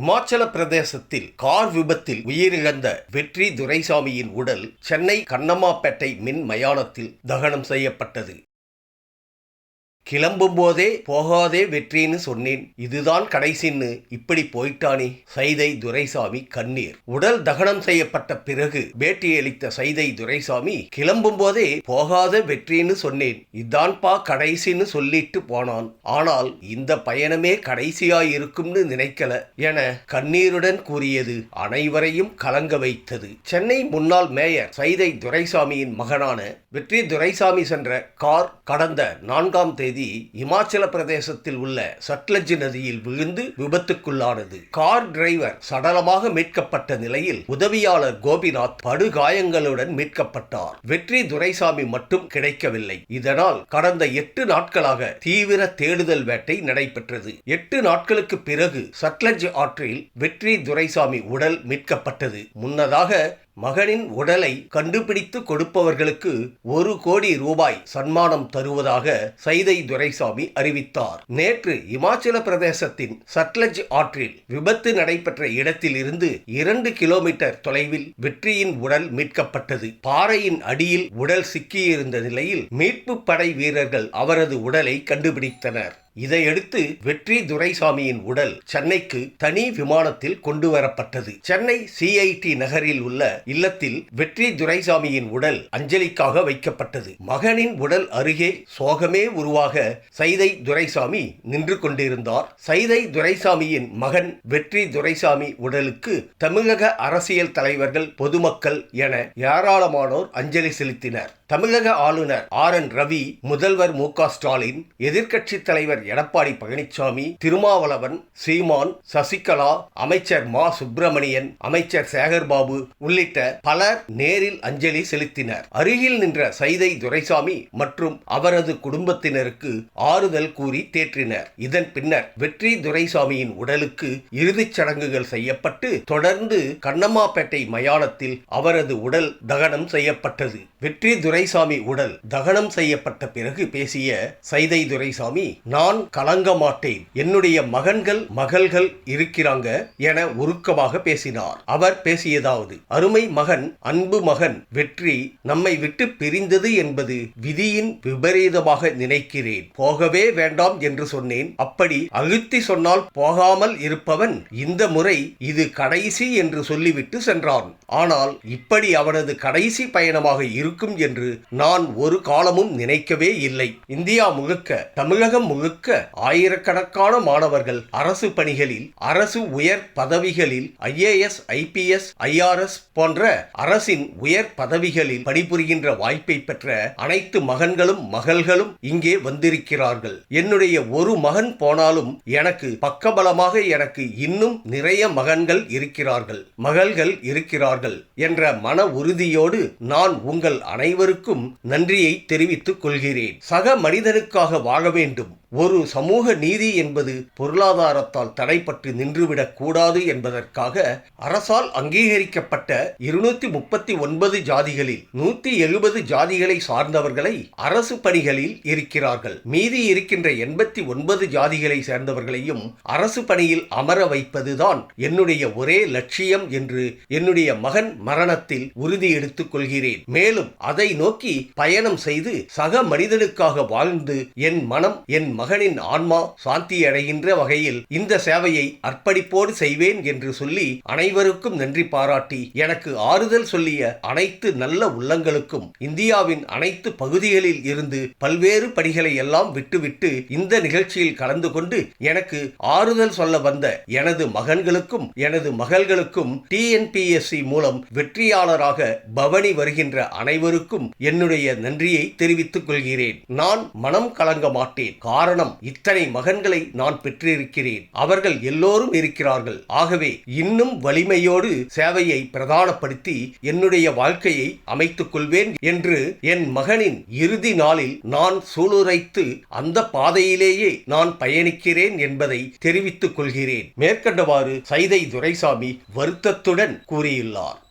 இமாச்சல பிரதேசத்தில் கார் விபத்தில் உயிரிழந்த வெற்றி துரைசாமியின் உடல் சென்னை கண்ணம்மாப்பேட்டை மின் மயானத்தில் தகனம் செய்யப்பட்டது. கிளம்பும் போதே போகாதே வெற்றின்னு சொன்னேன். இதுதான் கடைசின்னு இப்படி போயிட்டானே. சைதை துரைசாமி கண்ணீர். உடல் தகனம் செய்யப்பட்ட பிறகு பேட்டியளித்த சைதை துரைசாமி கிளம்பும் போதே போகாத வெற்றின்னு சொன்னேன். இதான்பா கடைசின்னு சொல்லிட்டு போனான். ஆனால் இந்த பயணமே கடைசியாய் இருக்கும்னு நினைக்கல என கண்ணீருடன் கூறியது அனைவரையும் கலங்க வைத்தது. சென்னை முன்னாள் மேயர் சைதை துரைசாமியின் மகனான வெற்றி துரைசாமி சென்ற கார் கடந்த நான்காம் தேதி இமாச்சல பிரதேசத்தில் உள்ள சட்லஜ் நதியில் விழுந்து விபத்துக்குள்ளானது. கார் டிரைவர் சடலமாக மீட்கப்பட்ட நிலையில் உதவியாளர் கோபிநாத் படுகாயங்களுடன் மீட்கப்பட்டார். வெற்றி துரைசாமி மட்டும் கிடைக்கவில்லை. இதனால் கடந்த எட்டு நாட்களாக தீவிர தேடுதல் வேட்டை நடைபெற்றது. எட்டு நாட்களுக்கு பிறகு சட்லஜ் ஆற்றில் வெற்றி துரைசாமி உடல் மீட்கப்பட்டது. முன்னதாக மகனின் உடலை கண்டுபிடித்து கொடுப்பவர்களுக்கு ஒரு கோடி ரூபாய் சன்மானம் தருவதாக சைதை துரைசாமி அறிவித்தார். நேற்று இமாச்சல பிரதேசத்தின் சட்லஜ் ஆற்றில் விபத்து நடைபெற்ற இடத்தில் இருந்து இரண்டு கிலோமீட்டர் தொலைவில் வெற்றியின் உடல் மீட்கப்பட்டது. பாறையின் அடியில் உடல் சிக்கியிருந்த நிலையில் மீட்பு படை வீரர்கள் அவரது உடலை கண்டுபிடித்தனர். இதையடுத்து வெற்றி துரைசாமியின் உடல் சென்னைக்கு தனி விமானத்தில் கொண்டு வரப்பட்டது சென்னை சிஐடி நகரில் உள்ள இல்லத்தில் வெற்றி துரைசாமியின் உடல் அஞ்சலிக்காக வைக்கப்பட்டது. மகனின் உடல் அருகே சோகமே உருவாக சைதை துரைசாமி நின்று கொண்டிருந்தார். சைதை துரைசாமியின் மகன் வெற்றி துரைசாமி உடலுக்கு தமிழக அரசியல் தலைவர்கள் பொதுமக்கள் என ஏராளமானோர் அஞ்சலி செலுத்தினர். தமிழக ஆளுநர் ஆர் என் ரவி முதல்வர் மு க ஸ்டாலின் எதிர்க்கட்சி தலைவர் எடப்பாடி பழனிசாமி திருமாவளவன் சீமான் சசிகலா அமைச்சர் மா. சுப்பிரமணியன் அமைச்சர் சேகர்பாபு உள்ளிட்ட பலர் நேரில் அஞ்சலி செலுத்தினர். அருகில் நின்ற சைதை துரைசாமி மற்றும் அவரது குடும்பத்தினருக்கு ஆறுதல் கூறி தேற்றினர். இதன் பின்னர் வெற்றி துரைசாமியின் உடலுக்கு இறுதிச் சடங்குகள் செய்யப்பட்டு தொடர்ந்து கண்ணம்மாப்பேட்டை மயானத்தில் அவரது உடல் தகனம் செய்யப்பட்டது. வெற்றி துரை துரைசாமி உடல் தகனம் செய்யப்பட்ட பிறகு பேசிய சைதை துரைசாமி நான் கலங்க மாட்டேன். என்னுடைய மகன்கள் மகள்கள் இருக்கிறாங்க என உருக்கமாக பேசினார். அவர் பேசியதாவது அருமை மகன் அன்பு மகன் வெற்றி நம்மை விட்டு பிரிந்தது என்பது விதியின் விபரீதமாக நினைக்கிறேன். போகவே வேண்டாம் என்று சொன்னேன். அப்படி அழுத்தி சொன்னால் போகாமல் இருப்பவன் இந்த முறை இது கடைசி என்று சொல்லிவிட்டு சென்றான். ஆனால் இப்படி அவனது கடைசி பயணமாக இருக்கும் என்று நான் ஒரு காலமும் நினைக்கவே இல்லை. இந்தியா முழுக்க தமிழகம் முழுக்க ஆயிரக்கணக்கான மாணவர்கள் அரசு பணிகளில் அரசு உயர் பதவிகளில் ஐஏஎஸ் ஐபிஎஸ் ஐஆர்எஸ் போன்ற அரசின் உயர் பதவிகளில் பணிபுரிகின்ற வாய்ப்பை பெற்ற அனைத்து மகன்களும் மகள்களும் இங்கே வந்திருக்கிறார்கள். என்னுடைய ஒரு மகன் போனாலும் எனக்கு பக்கபலமாக எனக்கு இன்னும் நிறைய மகன்கள் இருக்கிறார்கள். மகள்கள் இருக்கிறார்கள் என்ற மன உறுதியோடு நான் உங்கள் அனைவருக்கும் நன்றியை தெரிவித்துக் கொள்கிறேன். சக மனிதனுக்காக வாழ வேண்டும். ஒரு சமூக நீதி என்பது பொருளாதாரத்தால் தடைப்பட்டு நின்றுவிடக் கூடாது என்பதற்காக அரசால் அங்கீகரிக்கப்பட்ட இருநூத்தி முப்பத்தி ஒன்பது ஜாதிகளில் நூத்தி எழுபது ஜாதிகளை சார்ந்தவர்களை அரசு பணிகளில் இருக்கிறார்கள். மீதி இருக்கின்ற எண்பத்தி ஒன்பது ஜாதிகளை சேர்ந்தவர்களையும் அரசு பணியில் அமர வைப்பதுதான் என்னுடைய ஒரே லட்சியம் என்று என்னுடைய மகன் மரணத்தில் உறுதி எடுத்துக் கொள்கிறேன். மேலும் அதை நோக்கி பயணம் செய்து சக மனிதனுக்காக வாழ்ந்து என் மனம் என் மகனின் ஆன்மா சாந்தி அடைகின்ற வகையில் இந்த சேவையை அர்ப்பணிப்போடு செய்வேன் என்று சொல்லி அனைவருக்கும் நன்றி பாராட்டி எனக்கு ஆறுதல் சொல்லிய அனைத்து நல்ல உள்ளங்களுக்கும் இந்தியாவின் அனைத்து பகுதிகளில் இருந்து பல்வேறு படிகளை எல்லாம் விட்டுவிட்டு இந்த நிகழ்ச்சியில் கலந்து கொண்டு எனக்கு ஆறுதல் சொல்ல வந்த எனது மகன்களுக்கும் எனது மகள்களுக்கும் டிஎன்பிஎஸ்சி மூலம் வெற்றியாளராக பவனி வருகின்ற அனைவருக்கும் என்னுடைய நன்றியை தெரிவித்துக் கொள்கிறேன். நான் மனம் கலங்க மாட்டேன். காரணம் இத்தனை மகன்களை நான் பெற்றிருக்கிறேன். அவர்கள் எல்லோரும் இருக்கிறார்கள். ஆகவே இன்னும் வலிமையோடு சேவையை பிரதானப்படுத்தி என்னுடைய வாழ்க்கையை அமைத்துக் கொள்வேன் என்று என் மகனின் இறுதி நாளில் நான் சூளுரைத்து அந்த பாதையிலேயே நான் பயணிக்கிறேன் என்பதை தெரிவித்துக் கொள்கிறேன். மேற்கண்டவாறு சைதை துரைசாமி வருத்தத்துடன் கூறியுள்ளார்.